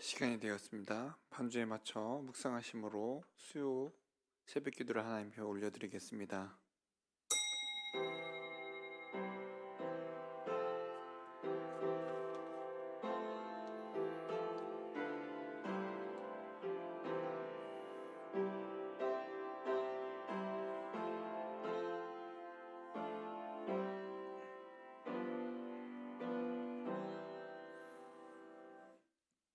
시간이 되었습니다. 반주에 맞춰 묵상하심으로 수요 새벽 기도를 하나님께 올려드리겠습니다.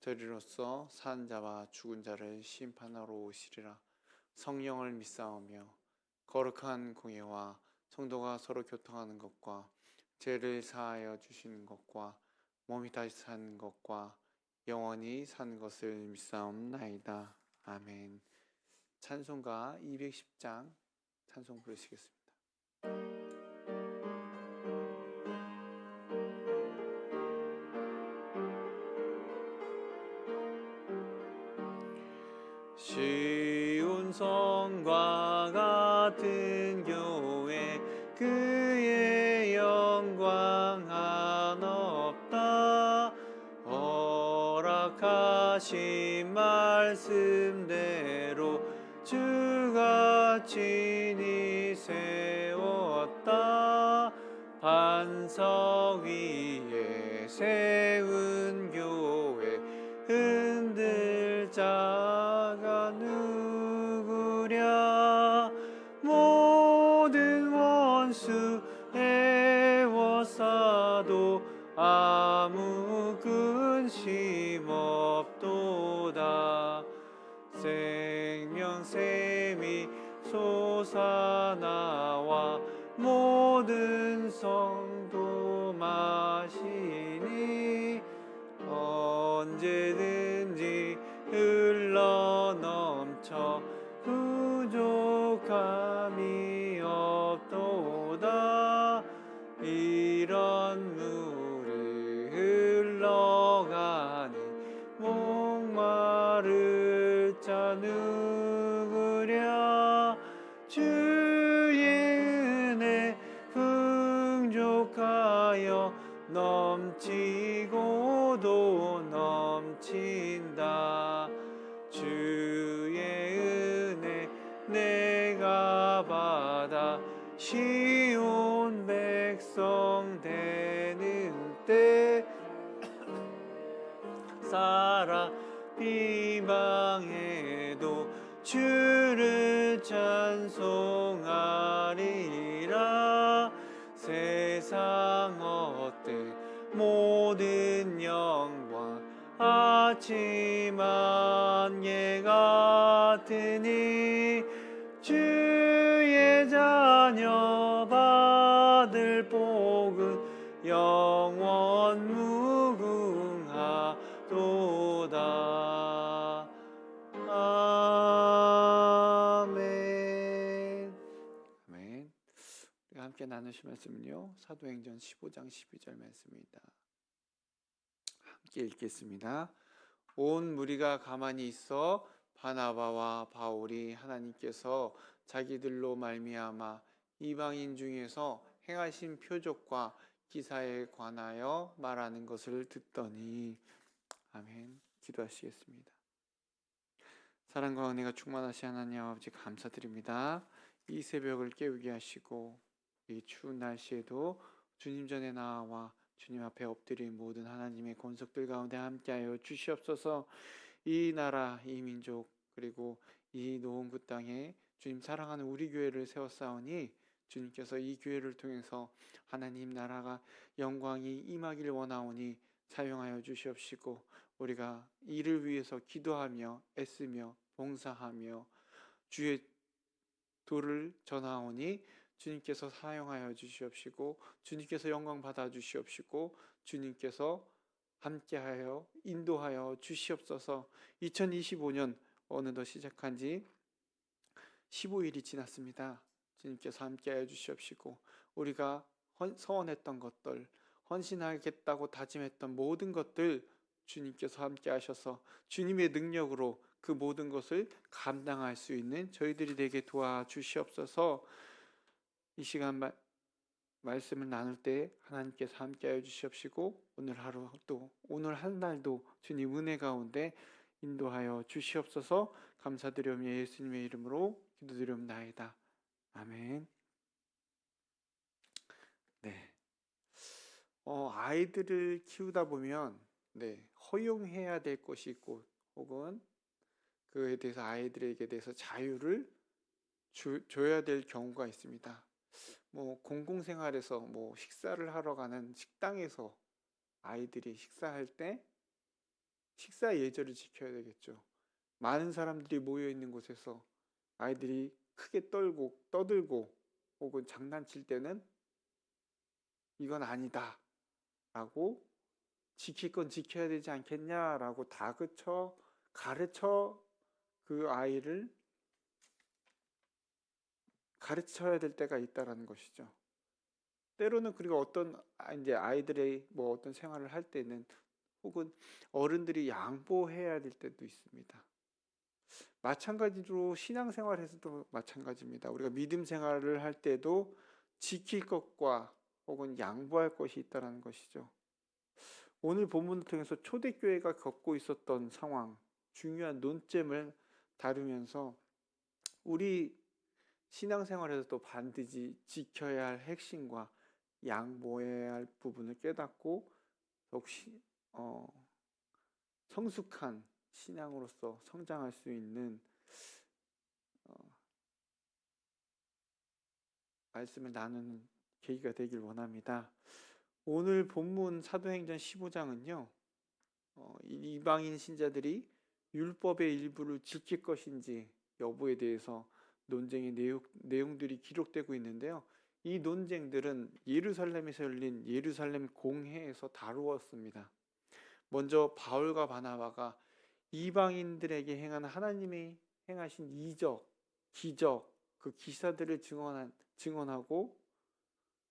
저리로서 산 자와 죽은 자를 심판하러 오시리라. 성령을 믿사오며 거룩한 공예와 성도가 서로 교통하는 것과 죄를 사하여 주시는 것과 몸이 다시 사는 것과 영원히 사는 것을 믿사옵나이다. 아멘. 찬송가 210장 찬송 부르시겠습니다. 쉬운 성과 같은 교회 그의 영광 한없다. 허락하신 말씀대로 주가 친히 세웠다. 반석 위에 세운 애워싸도 아무 근심 없도다. 생명샘이 솟아나와 모든 성도 마시 누구랴 주의 은혜 풍족하여 넘치고도 넘친다. 주의 은혜 내가 받아 쉬운 백성 되는 때 살아 비방해도 주를 찬송하리라. 세상 어때? 모든 영광 아침한 예 같으니 나누실 말씀은요 사도행전 15장 12절 말씀입니다 함께 읽겠습니다 온 무리가 가만히 있어 바나바와 바울이 하나님께서 자기들로 말미암아 이방인 중에서 행하신 표적과 기사에 관하여 말하는 것을 듣더니 아멘 기도하시겠습니다. 사랑과 은혜가 충만하신 하나님 아버지 감사드립니다. 이 새벽을 깨우게 하시고 이 추운 날씨에도 주님 전에 나와 주님 앞에 엎드린 모든 하나님의 권속들 가운데 함께하여 주시옵소서. 이 나라, 이 민족 그리고 이 노원구 땅에 주님 사랑하는 우리 교회를 세웠사오니 주님께서 이 교회를 통해서 하나님 나라가 영광이 임하길 원하오니 사용하여 주시옵시고 우리가 이를 위해서 기도하며 애쓰며 봉사하며 주의 도를 전하오니 주님께서 사용하여 주시옵시고 주님께서 영광 받아 주시옵시고 주님께서 함께하여 인도하여 주시옵소서. 2025년 어느덧 시작한 지 15일이 지났습니다. 주님께서 함께하여 주시옵시고 우리가 헌- 서원했던 것들, 헌신하겠다고 다짐했던 모든 것들 주님께서 함께 하셔서 주님의 능력으로 그 모든 것을 감당할 수 있는 저희들이 되게 도와주시옵소서. 이 시간 말, 말씀을 나눌 때 하나님께서 함께하여 주시옵시고 오늘 하루도 오늘 한 날도 주님 은혜 가운데 인도하여 주시옵소서. 감사드리오며 예수님의 이름으로 기도드리옵나이다. 아멘. 네. 어, 아이들을 키우다 보면 네, 허용해야 될 것이 있고 혹은 그에 대해서 아이들에게 대해서 자유를 주, 줘야 될 경우가 있습니다. 뭐 공공생활에서 뭐 식사를 하러 가는 식당에서 아이들이 식사할 때 식사 예절을 지켜야 되겠죠. 많은 사람들이 모여 있는 곳에서 아이들이 크게 떨고 떠들고 혹은 장난칠 때는 이건 아니다 라고 지킬 건 지켜야 되지 않겠냐라고 다그쳐 가르쳐 그 아이를 가르쳐야 될 때가 있다라는 것이죠. 때로는 그리고 어떤 아, 이제 아이들의 뭐 어떤 생활을 할 때는 혹은 어른들이 양보해야 될 때도 있습니다. 마찬가지로 신앙생활에서도 마찬가지입니다. 우리가 믿음 생활을 할 때도 지킬 것과 혹은 양보할 것이 있다라는 것이죠. 오늘 본문을 통해서 초대교회가 겪고 있었던 상황, 중요한 논점을 다루면서 우리 신앙생활에서도 반드시 지켜야 할 핵심과 양보해야 할 부분을 깨닫고 역시 어, 성숙한 신앙으로서 성장할 수 있는 어, 말씀을 나누는 계기가 되길 원합니다. 오늘 본문 사도행전 15장은요. 어, 이방인 신자들이 율법의 일부를 지킬 것인지 여부에 대해서 논쟁의 내용, 내용들이 기록되고 있는데요. 이 논쟁들은 예루살렘에서 열린 예루살렘 공회에서 다루었습니다. 먼저 바울과 바나바가 이방인들에게 행한 하나님의 행하신 이적, 기적, 그 기사들을 증언한, 증언하고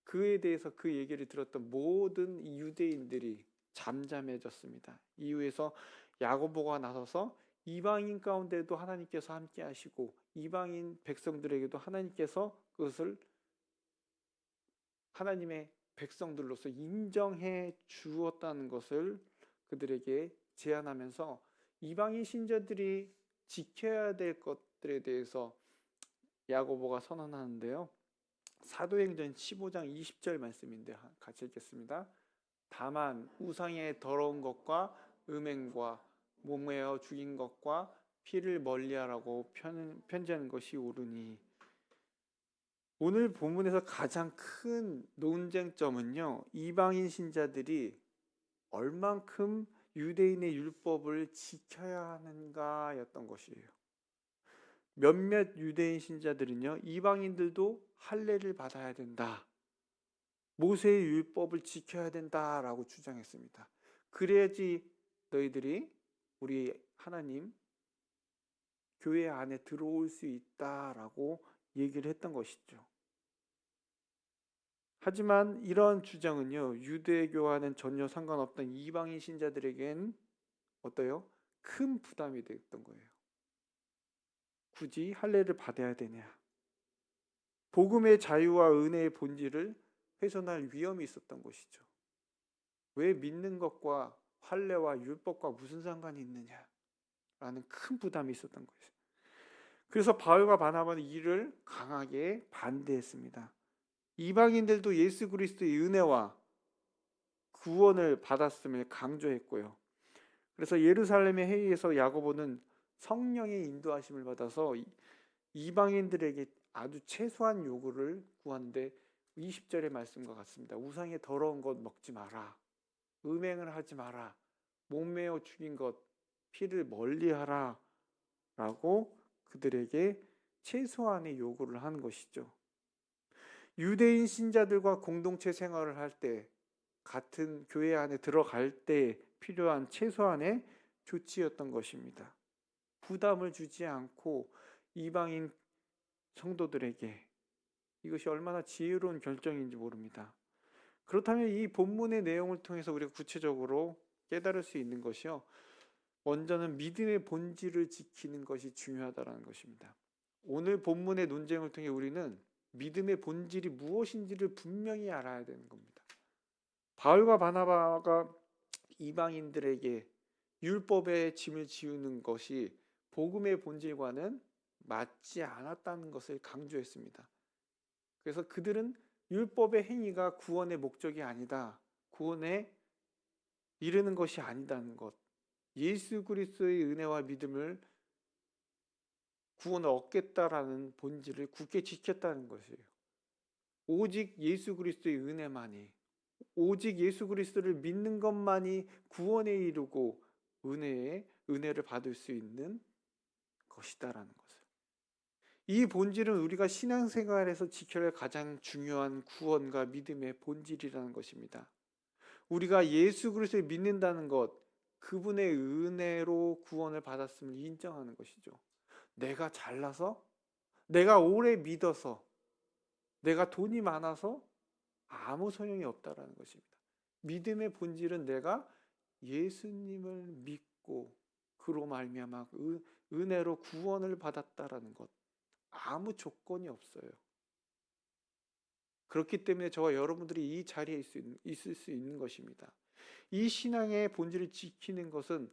그에 대해서 그 얘기를 들었던 모든 유대인들이 잠잠해졌습니다. 이후에서 야고보가 나서서 이방인 가운데도 하나님께서 함께 하시고 이방인 백성들에게도 하나님께서 그것을 하나님의 백성들로서 인정해 주었다는 것을 그들에게 제안하면서 이방인 신자들이 지켜야 될 것들에 대해서 야고보가 선언하는데요. 사도행전 15장 20절 말씀인데 같이 읽겠습니다. 다만 우상의 더러운 것과 음행과 몸매어 죽인 것과 피를 멀리하라고 편, 편지하는 것이 옳으니 오늘 본문에서 가장 큰 논쟁점은요 이방인 신자들이 얼만큼 유대인의 율법을 지켜야 하는가였던 것이에요. 몇몇 유대인 신자들은요 이방인들도 할례를 받아야 된다. 모세의 율법을 지켜야 된다라고 주장했습니다. 그래야지 너희들이 우리 하나님 교회 안에 들어올 수 있다라고 얘기를 했던 것이죠. 하지만 이런 주장은요, 유대교와는 전혀 상관없던 이방인 신자들에겐 어때요? 큰 부담이 됐던 거예요. 굳이 할례를 받아야 되냐? 복음의 자유와 은혜의 본질을 훼손할 위험이 있었던 것이죠. 왜 믿는 것과 할례와 율법과 무슨 상관이 있느냐? 라는 큰 부담이 있었던 거죠. 그래서 바울과 바나바는 이를 강하게 반대했습니다. 이방인들도 예수 그리스도의 은혜와 구원을 받았음을 강조했고요. 그래서 예루살렘의 회의에서 야고보는 성령의 인도하심을 받아서 이방인들에게 아주 최소한 요구를 구하는데 20절의 말씀과 같습니다. 우상의 더러운 것 먹지 마라. 음행을 하지 마라. 목매어 죽인 것 피를 멀리하라. 라고 그들에게 최소한의 요구를 한 것이죠. 유대인 신자들과 공동체 생활을 할 때, 같은 교회 안에 들어갈 때 필요한 최소한의 조치였던 것입니다. 부담을 주지 않고 이방인 성도들에게 이것이 얼마나 지혜로운 결정인지 모릅니다. 그렇다면 이 본문의 내용을 통해서 우리가 구체적으로 깨달을 수 있는 것이요. 먼저는 믿음의 본질을 지키는 것이 중요하다는 것입니다. 오늘 본문의 논쟁을 통해 우리는 믿음의 본질이 무엇인지를 분명히 알아야 되는 겁니다. 바울과 바나바가 이방인들에게 율법의 짐을 지우는 것이 복음의 본질과는 맞지 않았다는 것을 강조했습니다. 그래서 그들은 율법의 행위가 구원의 목적이 아니다. 구원에 이르는 것이 아니다는 것. 예수 그리스도의 은혜와 믿음을 구원을 얻겠다라는 본질을 굳게 지켰다는 것이에요. 오직 예수 그리스도의 은혜만이 오직 예수 그리스도를 믿는 것만이 구원에 이르고 은혜의 은혜를 받을 수 있는 것이다라는 것을. 이 본질은 우리가 신앙생활에서 지켜야 할 가장 중요한 구원과 믿음의 본질이라는 것입니다. 우리가 예수 그리스도를 믿는다는 것, 그분의 은혜로 구원을 받았음을 인정하는 것이죠. 내가 잘나서, 내가 오래 믿어서, 내가 돈이 많아서 아무 소용이 없다라는 것입니다. 믿음의 본질은 내가 예수님을 믿고 그로 말미암아 은혜로 구원을 받았다라는 것. 아무 조건이 없어요. 그렇기 때문에 저와 여러분들이 이 자리에 있을 수 있는 것입니다. 이 신앙의 본질을 지키는 것은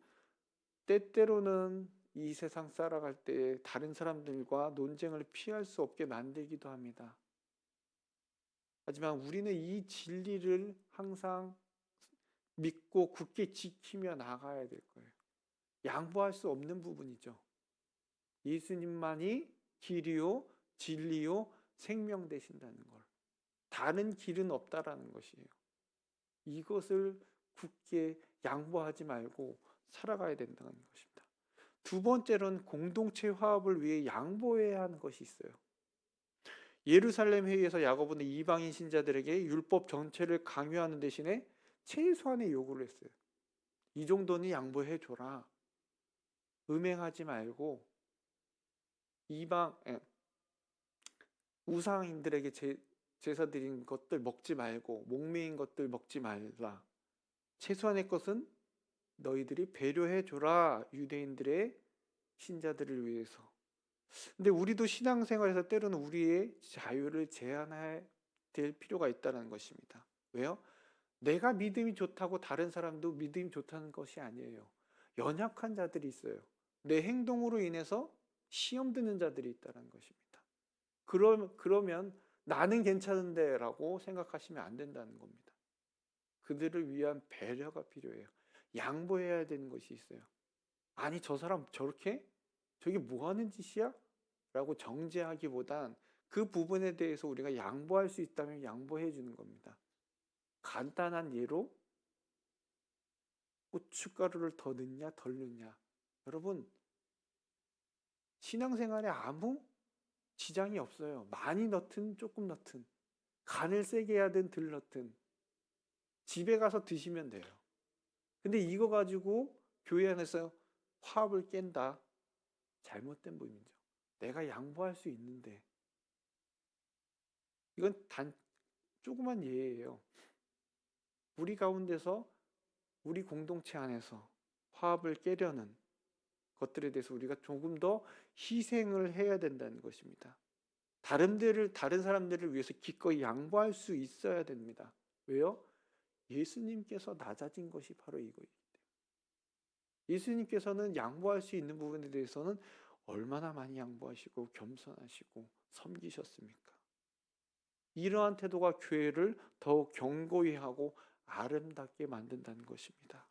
때때로는 이 세상 살아갈 때 다른 사람들과 논쟁을 피할 수 없게 만들기도 합니다. 하지만 우리는 이 진리를 항상 믿고 굳게 지키며 나가야 될 거예요. 양보할 수 없는 부분이죠. 예수님만이 길이요, 진리요, 생명 되신다는 걸. 다른 길은 없다라는 것이에요. 이것을 굳게 양보하지 말고 살아가야 된다는 것입니다. 두 번째로는 공동체 화합을 위해 양보해야 하는 것이 있어요. 예루살렘 회의에서 야고보는 이방인 신자들에게 율법 전체를 강요하는 대신에 최소한의 요구를 했어요. 이 정도는 양보해 줘라. 음행하지 말고 이방 에, 우상인들에게 제, 제사 드린 것들 먹지 말고 목매인 것들 먹지 말라. 최소한의 것은 너희들이 배려해 줘라. 유대인들의 신자들을 위해서. 근데 우리도 신앙생활에서 때로는 우리의 자유를 제한해야 될 필요가 있다는 것입니다. 왜요? 내가 믿음이 좋다고 다른 사람도 믿음이 좋다는 것이 아니에요. 연약한 자들이 있어요. 내 행동으로 인해서 시험 드는 자들이 있다는 것입니다. 그러, 그러면 나는 괜찮은데 라고 생각하시면 안 된다는 겁니다. 그들을 위한 배려가 필요해요. 양보해야 되는 것이 있어요. 아니, 저 사람 저렇게? 저게 뭐 하는 짓이야? 라고 정죄하기보단 그 부분에 대해서 우리가 양보할 수 있다면 양보해 주는 겁니다. 간단한 예로 고춧가루를 더 넣냐 덜 넣냐 여러분 신앙생활에 아무 지장이 없어요. 많이 넣든 조금 넣든 간을 세게 하든 덜 넣든 집에 가서 드시면 돼요. 근데 이거 가지고 교회 안에서 화합을 깬다. 잘못된 부분이죠. 내가 양보할 수 있는데 이건 단 조그만 예예요. 우리 가운데서 우리 공동체 안에서 화합을 깨려는 것들에 대해서 우리가 조금 더 희생을 해야 된다는 것입니다. 다른 데를 다른 사람들을 위해서 기꺼이 양보할 수 있어야 됩니다. 왜요? 예수님께서 낮아진 것이 바로 때문에. 예수님께서는 양보할 수 있는 부분에 대해서는 얼마나 많이 양보하시고 겸손하시고 섬기셨습니까? 이러한 태도가 교회를 더욱 견고히 하고 아름답게 만든다는 것입니다.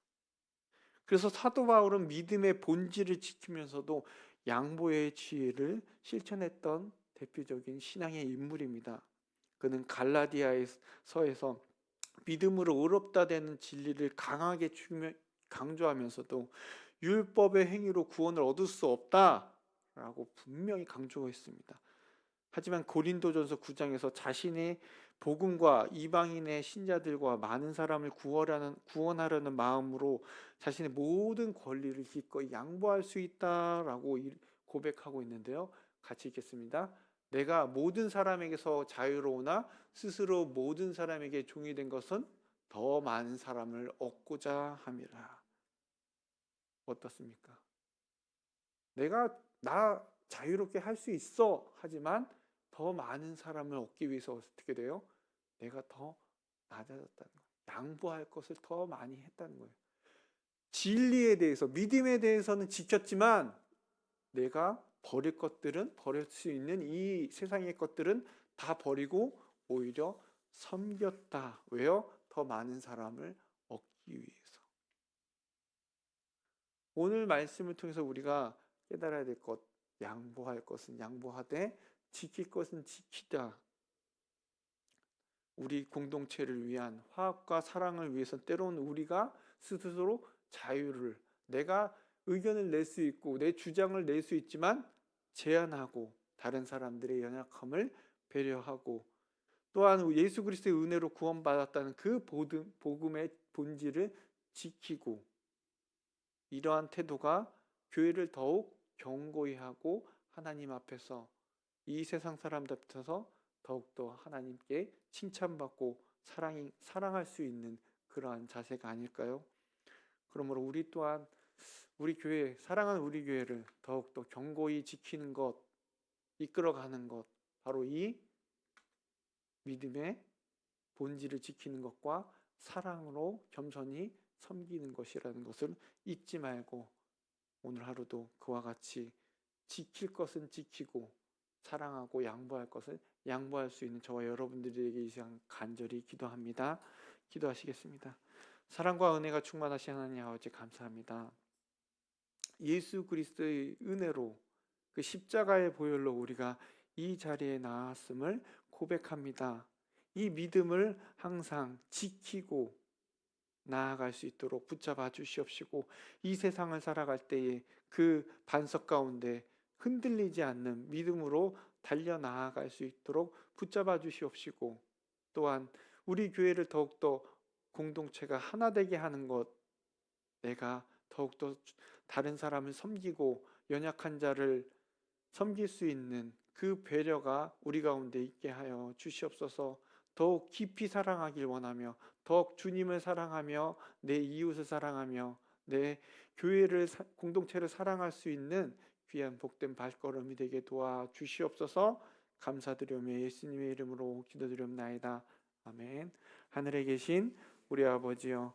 그래서 사도 바울은 믿음의 본질을 지키면서도 양보의 지혜를 실천했던 대표적인 신앙의 인물입니다. 그는 갈라디아서에서 믿음으로 의롭다 되는 진리를 강하게 강조하면서도 율법의 행위로 구원을 얻을 수 없다라고 분명히 강조했습니다. 하지만 고린도전서 9장에서 자신의 복음과 이방인의 신자들과 많은 사람을 구원하는 구원하려는 마음으로 자신의 모든 권리를 기꺼이 양보할 수 있다라고 이- 고백하고 있는데요. 같이 읽겠습니다. 내가 모든 사람에게서 자유로우나 스스로 모든 사람에게 종이 된 것은 더 많은 사람을 얻고자 함이라. 어떻습니까? 내가 나 자유롭게 할 수 있어 하지만 더 많은 사람을 얻기 위해서 어떻게 돼요? 내가 더 낮아졌다는 거예요. 양보할 것을 더 많이 했다는 거예요. 진리에 대해서 믿음에 대해서는 지켰지만 내가 버릴 것들은 버릴 수 있는 이 세상의 것들은 다 버리고 오히려 섬겼다. 왜요? 더 많은 사람을 얻기 위해서. 오늘 말씀을 통해서 우리가 깨달아야 될 것, 양보할 것은 양보하되 지킬 것은 지키다. 우리 공동체를 위한 화합과 사랑을 위해서 때로는 우리가 스스로 자유를 내가 의견을 낼 수 있고 내 주장을 낼 수 있지만 제한하고 다른 사람들의 연약함을 배려하고 또한 예수 그리스도의 은혜로 구원받았다는 그 복음의 본질을 지키고 이러한 태도가 교회를 더욱 견고히 하고 하나님 앞에서 이 세상 사람들 앞에서 더욱더 하나님께 칭찬받고 사랑 사랑할 수 있는 그러한 자세가 아닐까요? 그러므로 우리 또한 우리 교회 사랑하는 우리 교회를 더욱더 견고히 지키는 것 이끌어가는 것 바로 이 믿음의 본질을 지키는 것과 사랑으로 겸손히 섬기는 것이라는 것을 잊지 말고 오늘 하루도 그와 같이 지킬 것은 지키고 사랑하고 양보할 것을 양보할 수 있는 저와 여러분들에게 이 시간 간절히 기도합니다. 기도하시겠습니다. 사랑과 은혜가 충만하신 하나님 아버지 감사합니다. 예수 그리스도의 은혜로 그 십자가의 보혈로 우리가 이 자리에 나왔음을 고백합니다. 이 믿음을 항상 지키고 나아갈 수 있도록 붙잡아 주시옵시고 이 세상을 살아갈 때에 그 반석 가운데 흔들리지 않는 믿음으로 달려 나아갈 수 있도록 붙잡아 주시옵시고 또한 우리 교회를 더욱더 공동체가 하나 되게 하는 것 내가 더욱더 다른 사람을 섬기고 연약한 자를 섬길 수 있는 그 배려가 우리 가운데 있게 하여 주시옵소서. 더욱 깊이 사랑하길 원하며 더욱 주님을 사랑하며 내 이웃을 사랑하며 내 교회를 사- 공동체를 사랑할 수 있는 귀한 복된 발걸음이 되게 도와 주시옵소서. 감사드리며 예수님의 이름으로 기도드리옵나이다. 아멘. 하늘에 계신 우리 아버지여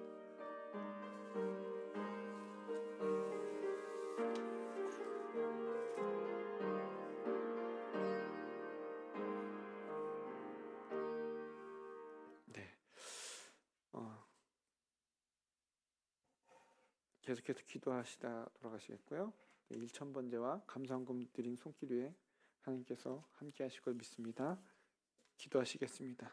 계속해서 기도하시다 돌아가시겠고요. 네, 1천번제와 감사원금 드린 손길 위에 하나님께서 함께 하실 걸 믿습니다. 기도하시겠습니다.